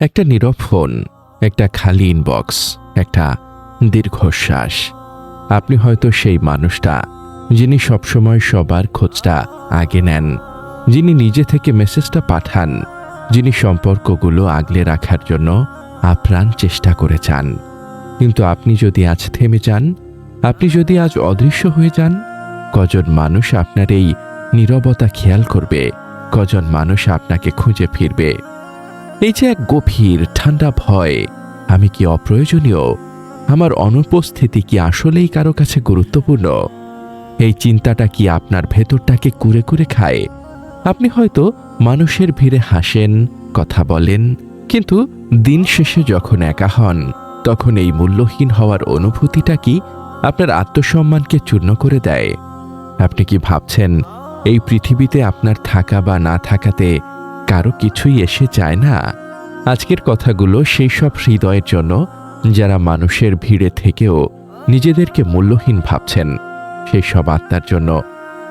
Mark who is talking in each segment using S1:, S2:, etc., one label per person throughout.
S1: একটা নীরব ফোন, একটা খালি ইনবক্স একটা দীর্ঘশ্বাস। আপনি হয়তো সেই মানুষটা যিনি সবসময় সবার খোঁজটা আগে নেন, যিনি নিজে থেকে মেসেজটা পাঠান, যিনি সম্পর্কগুলো আগলে রাখার জন্য আপ্রাণ চেষ্টা করে চান। কিন্তু আপনি যদি আজ থেমে যান, আপনি যদি আজ অদৃশ্য হয়ে যান, কজন মানুষ আপনার এই নীরবতা খেয়াল করবে, কজন মানুষ আপনাকে খুঁজে ফিরবে। এই যে এক গভীর ঠান্ডা ভয়, আমি কি অপ্রয়োজনীয়? আমার অনুপস্থিতি কি আসলেই কারও কাছে গুরুত্বপূর্ণ? এই চিন্তাটা কি আপনার ভেতরটাকে কুরে কুরে খায়? আপনি হয়তো মানুষের ভিড়ে হাসেন, কথা বলেন, কিন্তু দিন শেষে যখন একা হন, তখন এই মূল্যহীন হওয়ার অনুভূতিটা কি আপনার আত্মসম্মানকে চূর্ণ করে দেয়? আপনি কি ভাবছেন, এই পৃথিবীতে আপনার থাকা বা না থাকাতে কারও কিছুই এসে যায় না। আজকের কথাগুলো সেই সব হৃদয়ের জন্য যারা মানুষের ভিড়ে থেকেও নিজেদেরকে মূল্যহীন ভাবছেন। সেই সব আত্মার জন্য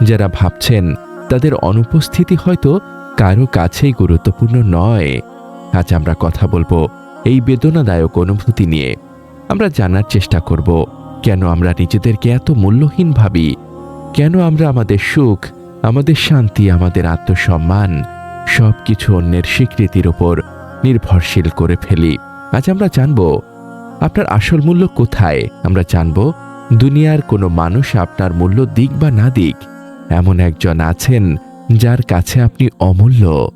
S1: যারা ভাবছেন তাদের অনুপস্থিতি হয়তো কারও কাছেই গুরুত্বপূর্ণ নয়। আজ আমরা কথা বলব এই বেদনাদায়ক অনুভূতি নিয়ে। আমরা জানার চেষ্টা করব, কেন আমরা নিজেদেরকে এত মূল্যহীন ভাবি? কেন আমরা আমাদের সুখ, আমাদের শান্তি, আমাদের আত্মসম্মান সব কিছু অন্যের স্বীকৃতির ওপর নির্ভরশীল করে ফেলি। আজ আমরা জানব, আপনার আসল মূল্য কোথায়? আমরা জানব, দুনিয়ার কোনো মানুষ আপনার মূল্য দিক বা না দিক। এমন একজন আছেন যার কাছে আপনি অমূল্য।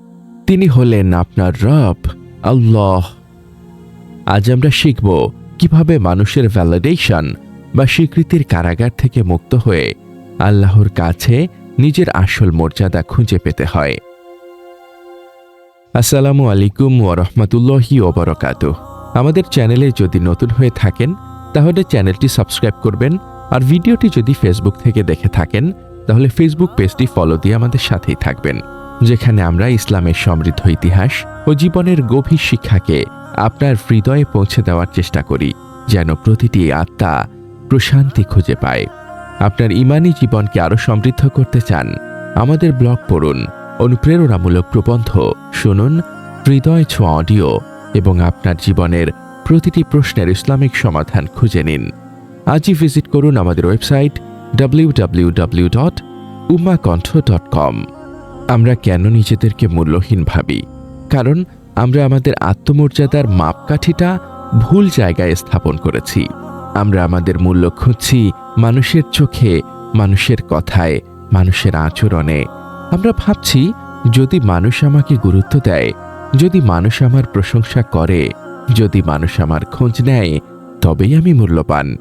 S1: তিনি হলেন আপনার রব, আল্লাহ। আজ আমরা শিখব কীভাবে মানুষের ভ্যালিডেশন বা স্বীকৃতির কারাগার থেকে মুক্ত হয়ে আল্লাহর কাছে নিজের আসল মর্যাদা খুঁজে পেতে হয়। আসসালামু আলাইকুম ওরহমতুল্লাহি ওবরকাত আমাদের চ্যানেলে যদি নতুন হয়ে থাকেন, তাহলে চ্যানেলটি সাবস্ক্রাইব করবেন আর ভিডিওটি যদি ফেসবুক থেকে দেখে থাকেন, তাহলে ফেসবুক পেজটি ফলো দিয়ে আমাদের সাথেই থাকবেন, যেখানে আমরা ইসলামের সমৃদ্ধ ইতিহাস ও জীবনের গভীর শিক্ষাকে আপনার হৃদয়ে পৌঁছে দেওয়ার চেষ্টা করি, যেন প্রতিটি আত্মা প্রশান্তি খুঁজে পায়। আপনার ইমানি জীবনকে আরও সমৃদ্ধ করতে চান, আমাদের ব্লগ পড়ুন অনুপ্রেরণামূলক প্রবন্ধ। শুনুন, হৃদয় ছোঁয়া অডিও এবং আপনার জীবনের প্রতিটি প্রশ্নের ইসলামিক সমাধান খুঁজে নিন। আজই ভিজিট করুন আমাদের website W dot Umakantha dot com আমরা কেন নিজেদেরকে মূল্যহীন ভাবি? কারণ আমরা আমাদের আত্মমর্যাদার মাপকাঠিটা ভুল জায়গায় স্থাপন করেছি। আমরা আমাদের মূল্য খুঁজছি মানুষের চোখে, মানুষের কথায়, মানুষের আচরণে। আমরা ভাবছি, যদি মানুষ আমাকে গুরুত্ব দেয়, যদি মানুষ আমার প্রশংসা করে, যদি মানুষ আমার খোঁজ নেয়, তবেই আমি মূল্যবান।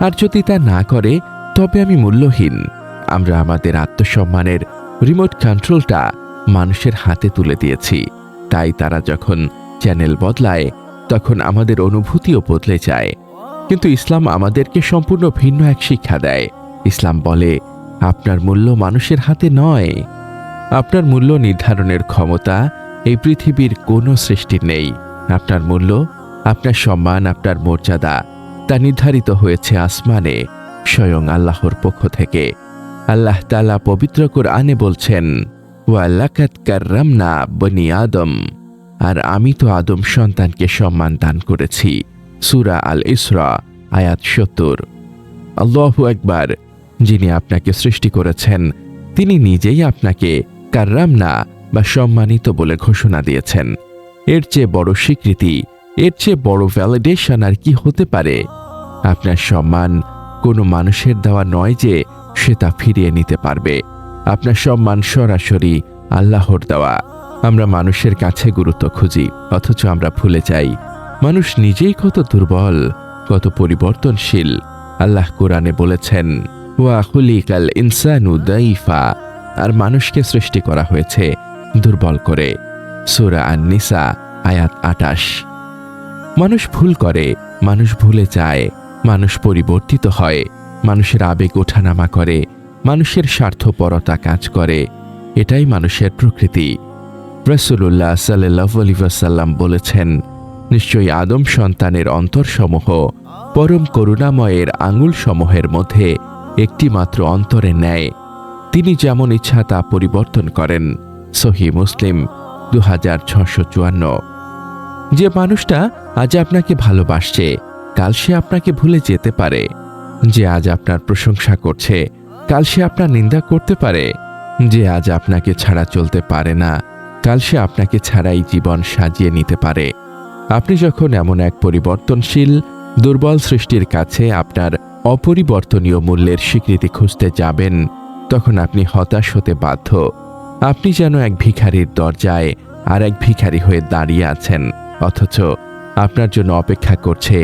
S1: আর যদি তা না করে, তবে আমি মূল্যহীন। আমরা আমাদের আত্মসম্মানের রিমোট কন্ট্রোলটা মানুষের হাতে তুলে দিয়েছি। তাই তারা যখন চ্যানেল বদলায়, তখন আমাদের অনুভূতিও বদলে যায়। কিন্তু ইসলাম আমাদেরকে সম্পূর্ণ ভিন্ন এক শিক্ষা দেয়। ইসলাম বলে, আপনার মূল্য মানুষের হাতে নয়। আপনার মূল্য নির্ধারণের ক্ষমতা এই পৃথিবীর কোনো সৃষ্টির নেই। আপনার মূল্য, আপনার সম্মান, আপনার মর্যাদা তা নির্ধারিত হয়েছে আসমানে, স্বয়ং আল্লাহর পক্ষ থেকে। আল্লাহ তালা পবিত্র আনে বলছেন ওয়াল্লাকাত কার্রামনা বনি আদম। আর আমি তো আদম সন্তানকে সম্মান দান করেছি। সুরা আল ইসরা আয়াত সত্তর। আল্লাহু একবার যিনি আপনাকে সৃষ্টি করেছেন, তিনি নিজেই আপনাকে কার্রামনা বা সম্মানিত বলে ঘোষণা দিয়েছেন। এর চেয়ে বড় স্বীকৃতি, এর চেয়ে বড় ভ্যালিডেশন আর কি হতে পারে? আপনার সম্মান কোনো মানুষের দেওয়া নয় যে সে তা ফিরিয়ে নিতে পারবে। আপনার সম্মান সরাসরি আল্লাহর দেওয়া। আমরা মানুষের কাছে গুরুত্ব খুঁজি, অথচ আমরা ভুলে যাই। মানুষ নিজেই কত দুর্বল, কত পরিবর্তনশীল। আল্লাহ কোরআনে বলেছেন, ওয়া হুলিকাল ইনসানু দাইফা। আর মানুষকে সৃষ্টি করা হয়েছে দুর্বল করে। সুরা আন নিসা আয়াত আটাশ। মানুষ ভুল করে, মানুষ ভুলে যায়, মানুষ পরিবর্তিত হয়, মানুষের আবেগ ওঠানামা করে, মানুষের স্বার্থপরতা কাজ করে, এটাই মানুষের প্রকৃতি। রসুল্লাহ সাল্লাহ বলেছেন, নিশ্চয়ই আদম সন্তানের অন্তরসমূহ পরম করুণাময়ের আঙুল সমূহের মধ্যে একটি মাত্র অন্তরে নেয় তিনি যেমন ইচ্ছা তা পরিবর্তন করেন। সহি মুসলিম দু হাজার যে মানুষটা আজ আপনাকে ভালোবাসছে, কাল সে আপনাকে ভুলে যেতে পারে। যে আজ আপনার প্রশংসা করছে, কাল সে আপনার নিন্দা করতে পারে। যে আজ আপনাকে ছাড়া চলতে পারে না, কাল সে আপনাকে ছাড়াই জীবন সাজিয়ে নিতে পারে। আপনি যখন এমন এক পরিবর্তনশীল, দুর্বল সৃষ্টির কাছে আপনার অপরিবর্তনীয় মূল্যের স্বীকৃতি খুঁজতে যাবেন তখন আপনি হতাশ হতে বাধ্য। আপনি যেন এক ভিখারির দরজায় আর এক ভিখারি হয়ে দাঁড়িয়ে আছেন, অথচ আপনার জন্য অপেক্ষা করছে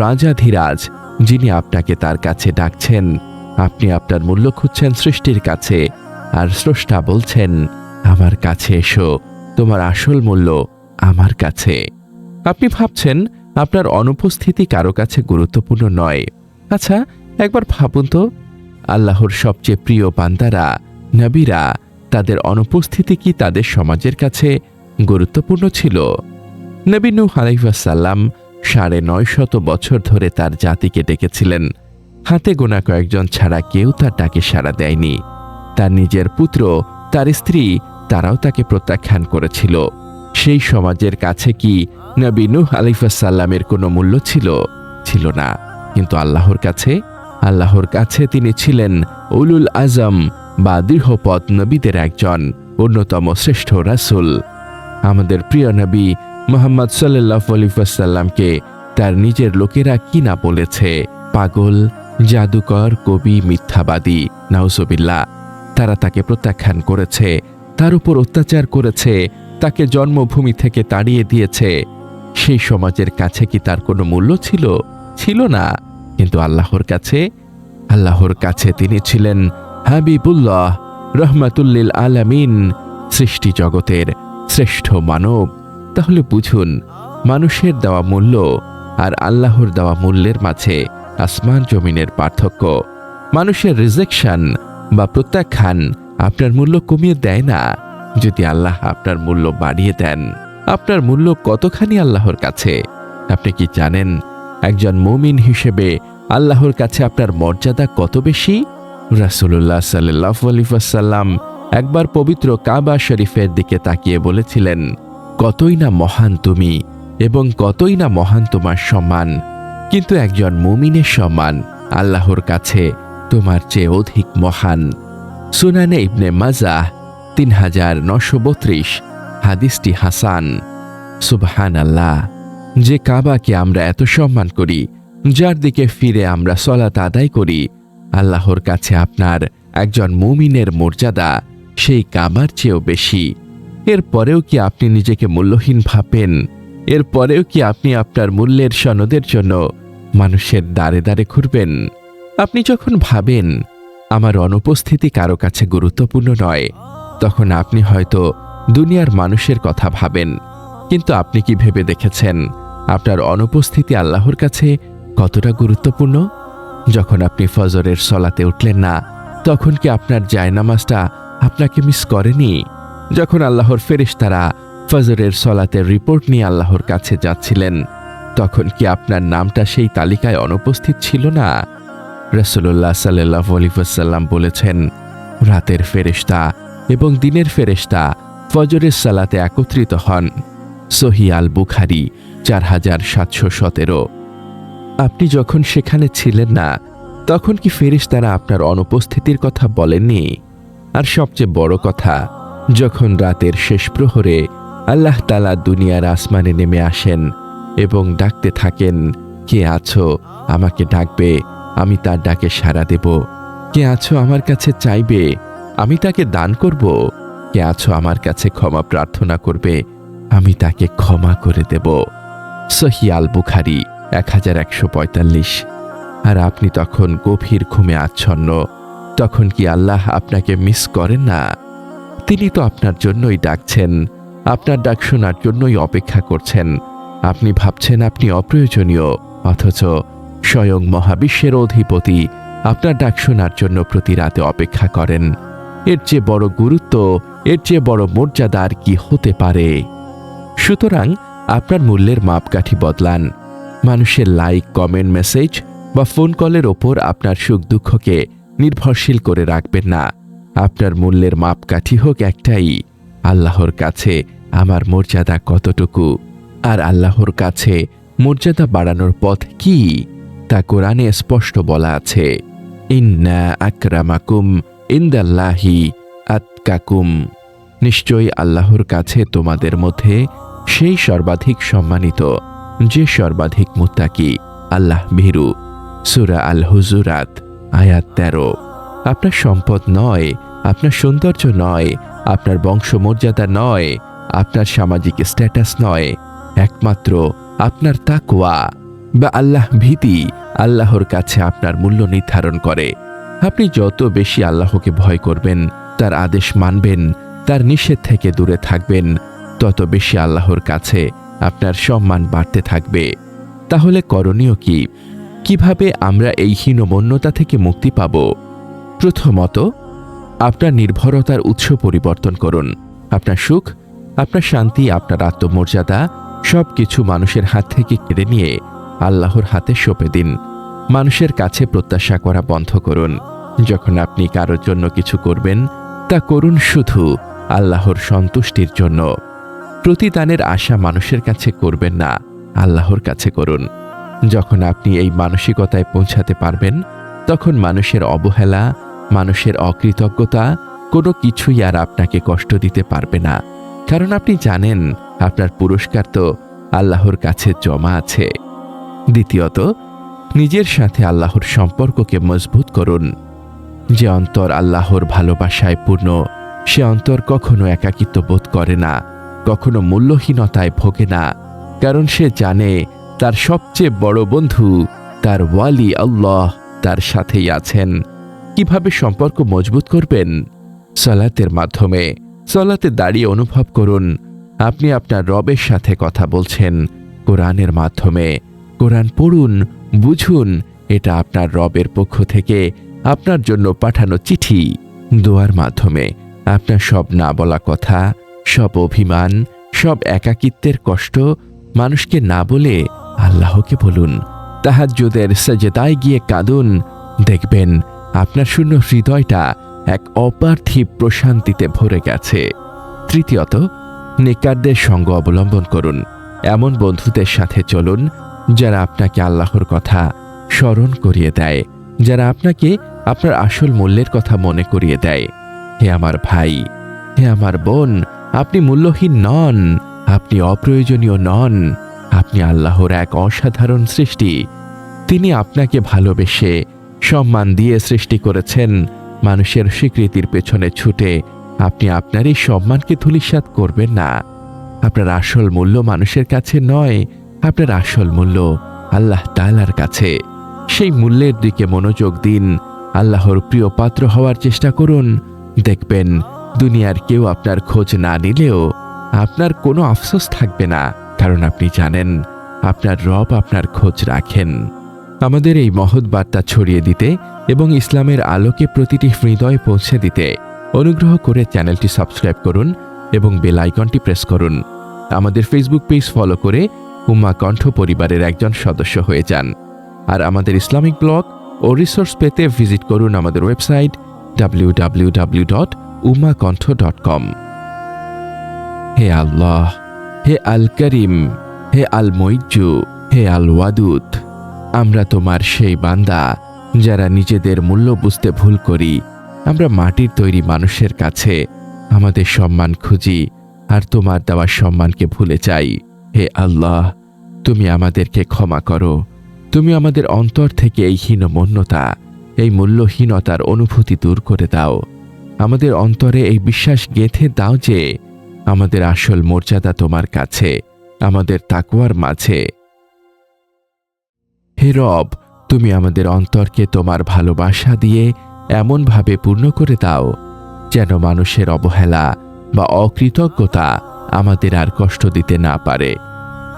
S1: রাজাধিরাজ যিনি আপনাকে তার কাছে ডাকছেন। আপনি আপনার মূল্য খুঁজছেন সৃষ্টির কাছে, আর স্রষ্টা বলছেন, আমার কাছে এসো, তোমার আসল মূল্য আমার কাছে। আপনি ভাবছেন, আপনার অনুপস্থিতি কারও কাছে গুরুত্বপূর্ণ নয়। আচ্ছা একবার ভাবুন তো। আল্লাহর সবচেয়ে প্রিয় বান্দারা, নবীরা, তাদের অনুপস্থিতি কি তাদের সমাজের কাছে গুরুত্বপূর্ণ ছিল? নবী নূহ আলাইসাল্লাম সাড়ে নয় শত বছর ধরে তার জাতিকে ডেকেছিলেন। হাতে গোনা কয়েকজন ছাড়া কেউ তার ডাকে সাড়া দেয়নি। তার নিজের পুত্র, তার স্ত্রী, তারাও তাকে প্রত্যাখ্যান করেছিল। সেই সমাজের কাছে কি নবী নূহ আলিফাসাল্লামের কোনো মূল্য ছিল? ছিল না। কিন্তু আল্লাহর কাছে আল্লাহর কাছে তিনি ছিলেন উলুল আজম বা দৃঢ়পথ নবীদের একজন, অন্যতম শ্রেষ্ঠ রাসূল। আমাদের প্রিয় নবী মোহাম্মদ সাল্লাহ আলিফাসাল্লামকে তার নিজের লোকেরা কি না বলেছে? পাগল, জাদুকর, কবি, মিথ্যাবাদী নাউজবিল্লা তারা তাকে প্রত্যাখ্যান করেছে, তার উপর অত্যাচার করেছে, তাকে জন্মভূমি থেকে তাড়িয়ে দিয়েছে। সেই সমাজের কাছে কি তার কোনো মূল্য ছিল? ছিল না। কিন্তু আল্লাহর কাছে আল্লাহর কাছে তিনি ছিলেন হাবিবুল্লাহ রহমাতুল্লিল আলামিন, সৃষ্টি জগতের শ্রেষ্ঠ মানব। তাহলে বুঝুন, মানুষের দেওয়া মূল্য আর আল্লাহর দেওয়া মূল্যের মাঝে আসমান জমিনের পার্থক্য। মানুষের রিজেকশন বা প্রত্যাখ্যান আপনার মূল্য কমিয়ে দেয় না। যদি আল্লাহ আপনার মূল্য বাড়িয়ে দেন, আপনার মূল্য কতখানি আল্লাহর কাছে? আপনি কি জানেন একজন মুমিন হিসেবে আল্লাহর কাছে আপনার মর্যাদা কত বেশি? রাসুল্লাহ সাল্লাহ আলিফাসাল্লাম একবার পবিত্র কাবা শরীফের দিকে তাকিয়ে বলেছিলেন, কতই না মহান তুমি এবং কতই না মহান তোমার সম্মান। কিন্তু একজন মুমিনের সম্মান আল্লাহর কাছে তোমার চেয়ে অধিক মহান। সুনানে ইবনে মাজাহ তিন হাজার নশো বত্রিশ, হাদিসটি হাসান। সুবহান আল্লাহ যে কাবাকে আমরা এত সম্মান করি, যার দিকে ফিরে আমরা সলাত আদায় করি, আল্লাহর কাছে আপনার একজন মুমিনের মর্যাদা সেই কাবার চেয়েও বেশি। এরপরেও কি আপনি নিজেকে মূল্যহীন ভাবেন? এরপরেও কি আপনি আপনার মূল্যের সনদের জন্য মানুষের দ্বারে দ্বারে ঘুরবেন? আপনি যখন ভাবেন, আমার অনুপস্থিতি কারও কাছে গুরুত্বপূর্ণ নয়, তখন আপনি হয়তো দুনিয়ার মানুষের কথা ভাবেন। কিন্তু আপনি কি ভেবে দেখেছেন আপনার অনুপস্থিতি আল্লাহর কাছে কতটা গুরুত্বপূর্ণ? যখন আপনি ফজরের সলাতে উঠলেন না, তখন কি আপনার জায়নামাজটা আপনাকে মিস করেনি? যখন আল্লাহর ফেরেশতারা ফজরের সলাতের রিপোর্ট নিয়ে আল্লাহর কাছে যাচ্ছিলেন, তখন কি আপনার নামটা সেই তালিকায় অনুপস্থিত ছিল না? রসুল্লাহ সাল্লাহ বলেছেন, রাতের ফেরেশতা এবং দিনের ফেরেশতা ফজরের সালাতে একত্রিত হন। সহি আল বুখারি চার হাজার সাতশো সতেরো। আপনি যখন সেখানে ছিলেন না, তখন কি ফেরিস তারা আপনার অনুপস্থিতির কথা বলেননি? আর সবচেয়ে বড় কথা, যখন রাতের শেষ প্রহরে আল্লাহ তালা দুনিয়ার আসমানে নেমে আসেন এবং ডাকতে থাকেন, কে আছো? আমাকে ডাকবে, আমি তার ডাকে সাড়া দেব। কে আছো আমার কাছে চাইবে, আমি তাকে দান করব। কে আছো আমার কাছে ক্ষমা প্রার্থনা করবে আমি তাকে ক্ষমা করে দেব। সহি আল বুখারি এক হাজার একশো পঁয়তাল্লিশ। আর আপনি তখন গভীর ঘুমে আচ্ছন্ন। তখন কি আল্লাহ আপনাকে মিস করেন না? তিনি তো আপনার জন্যই ডাকছেন। আপনার ডাক শোনার জন্যই অপেক্ষা করছেন। আপনি ভাবছেন আপনি অপ্রয়োজনীয়, অথচ স্বয়ং মহাবিশ্বের অধিপতি আপনার ডাক শোনার জন্য প্রতি রাতে অপেক্ষা করেন। এর চেয়ে বড় গুরুত্ব, এর চেয়ে বড় মর্যাদা আর কি হতে পারে? সুতরাং আপনার মূল্যের মাপকাঠি বদলান। মানুষের লাইক কমেন্ট মেসেজ বা ফোন কলের ওপর আপনার সুখ দুঃখকে নির্ভরশীল করে রাখবেন না। আপনার মূল্যের মাপকাঠি হোক একটাই, আল্লাহর কাছে আমার মর্যাদা কতটুকু? আর আল্লাহর কাছে মর্যাদা বাড়ানোর পথ কি? তা কোরআনে স্পষ্ট বলা আছে। ইন্না আকরামাকুম ইন্দাল্লাহি আতকাকুম। নিশ্চয়ই আল্লাহর কাছে তোমাদের মধ্যে সেই সর্বাধিক সম্মানিত, যে সর্বাধিক মুত্তাকি। আল্লাহ ভীরু। সুরা আল হুজুরাত আয়াত তেরো। আপনার সম্পদ নয়, আপনার সৌন্দর্য নয়, আপনার বংশমর্যাদা নয়, আপনার সামাজিক স্ট্যাটাস নয়। একমাত্র আপনার তাকওয়া বা আল্লাহ ভীতি আল্লাহর কাছে আপনার মূল্য নির্ধারণ করে। আপনি যত বেশি আল্লাহকে ভয় করবেন, তার আদেশ মানবেন, তার নিষেধ থেকে দূরে থাকবেন তত বেশি আল্লাহর কাছে আপনার সম্মান বাড়তে থাকবে। তাহলে করণীয় কি? কীভাবে আমরা এই হীনমন্যতা থেকে মুক্তি পাব? প্রথমত, আপনার নির্ভরতার উৎস পরিবর্তন করুন। আপনার সুখ, আপনার শান্তি, আপনার আত্মমর্যাদা সব কিছু মানুষের হাত থেকে কেড়ে নিয়ে আল্লাহর হাতে সঁপে দিন। মানুষের কাছে প্রত্যাশা করা বন্ধ করুন। যখন আপনি কারোর জন্য কিছু করবেন, তা করুন শুধু আল্লাহর সন্তুষ্টির জন্য। প্রতিদানের আশা মানুষের কাছে করবেন না, আল্লাহর কাছে করুন। যখন আপনি এই মানসিকতায় পৌঁছাতে পারবেন, তখন মানুষের অবহেলা, মানুষের অকৃতজ্ঞতা কোনো কিছুই আর আপনাকে কষ্ট দিতে পারবে না। কারণ আপনি জানেন, আপনার পুরস্কার তো আল্লাহর কাছে জমা আছে। দ্বিতীয়ত, নিজের সাথে আল্লাহর সম্পর্ককে মজবুত করুন। যে অন্তর আল্লাহর ভালোবাসায় পূর্ণ, সে অন্তর কখনো একাকিত্ব বোধ করে না। কখনো মূল্যহীনতায় ভোগে না, কারণ সে জানে তার সবচেয়ে বড় বন্ধু, তার ওয়ালি আল্লাহ তার সাথেই আছেন। কীভাবে সম্পর্ক মজবুত করবেন? সালাতের মাধ্যমে। সালাতে দাঁড়িয়ে অনুভব করুন, আপনি আপনার রবের সাথে কথা বলছেন কোরআনের মাধ্যমে। কোরআন পড়ুন, বুঝুন, এটা আপনার রবের পক্ষ থেকে আপনার জন্য পাঠানো চিঠি। দোয়ার মাধ্যমে আপনার সব না বলা কথা সব অভিমান, সব একাকিত্বের কষ্ট মানুষকে না বলে আল্লাহকে বলুন। তাহাজ্জুদের সাজেদায় গিয়ে কাঁদুন। দেখবেন আপনার শূন্য হৃদয়টা এক অপার্থিব প্রশান্তিতে ভরে গেছে। তৃতীয়ত, নেকারদের সঙ্গ অবলম্বন করুন। এমন বন্ধুদের সাথে চলুন যারা আপনাকে আল্লাহর কথা স্মরণ করিয়ে দেয়, যারা আপনাকে আপনার আসল মূল্যের কথা মনে করিয়ে দেয়। হে আমার ভাই, হে আমার বোন আপনি মূল্যহীন নন, আপনি অপ্রয়োজনীয় নন, আপনি আল্লাহর এক অসাধারণ সৃষ্টি। তিনি আপনাকে ভালোবেসে সম্মান দিয়ে সৃষ্টি করেছেন। মানুষের স্বীকৃতির পেছনে ছুটে আপনি আপনার এই সম্মানকে ধূলিসাৎ করবেন না। আপনার আসল মূল্য মানুষের কাছে নয়, আপনার আসল মূল্য আল্লাহ তালার কাছে। সেই মূল্যের দিকে মনোযোগ দিন, আল্লাহর প্রিয় পাত্র হওয়ার চেষ্টা করুন। দেখবেন দুনিয়ার কেউ আপনার খোঁজ না নিলেও আপনার কোনো আফসোস থাকবে না। কারণ আপনি জানেন, আপনার রব আপনার খোঁজ রাখেন। আমাদের এই মহৎ বার্তা ছড়িয়ে দিতে এবং ইসলামের আলোকে প্রতিটি হৃদয়ে পৌঁছে দিতে অনুগ্রহ করে চ্যানেলটি সাবস্ক্রাইব করুন এবং বেল আইকনটি প্রেস করুন। আমাদের ফেসবুক পেজ ফলো করে উম্মা কণ্ঠ পরিবারের একজন সদস্য হয়ে যান। আর আমাদের ইসলামিক ব্লগ ও রিসোর্স পেতে ভিজিট করুন আমাদের website W W W dot Uma Kantha dot com. হে আল্লাহ, হে আল করিম হে আল মৈজু হে আল ওয়াদুদ আমরা তোমার সেই বান্দা যারা নিজেদের মূল্য বুঝতে ভুল করি। আমরা মাটির তৈরি মানুষের কাছে আমাদের সম্মান খুঁজি আর তোমার দেওয়ার সম্মানকে ভুলে যাই। হে আল্লাহ, তুমি আমাদেরকে ক্ষমা করো। তুমি আমাদের অন্তর থেকে এই হীনমন্যতা, এই মূল্যহীনতার অনুভূতি দূর করে দাও। আমাদের অন্তরে এই বিশ্বাস গেঁথে দাও যে আমাদের আসল মর্যাদা তোমার কাছে, আমাদের তাকুয়ার মাঝে। হে রব, তুমি আমাদের অন্তরকে তোমার ভালোবাসা দিয়ে এমনভাবে পূর্ণ করে দাও, যেন মানুষের অবহেলা বা অকৃতজ্ঞতা আমাদের আর কষ্ট দিতে না পারে।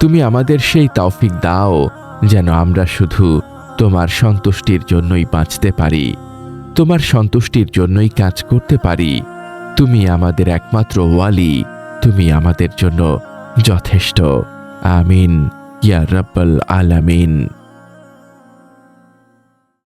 S1: তুমি আমাদের সেই তৌফিক দাও, যেন আমরা শুধু তোমার সন্তুষ্টির জন্যই বাঁচতে পারি। তোমার সন্তুষ্টির জন্যই কাজ করতে পারি। তুমি আমাদের একমাত্র ওয়ালি। তুমি আমাদের জন্য যথেষ্ট। আমিন। ইয়া রব্বাল আলামিন।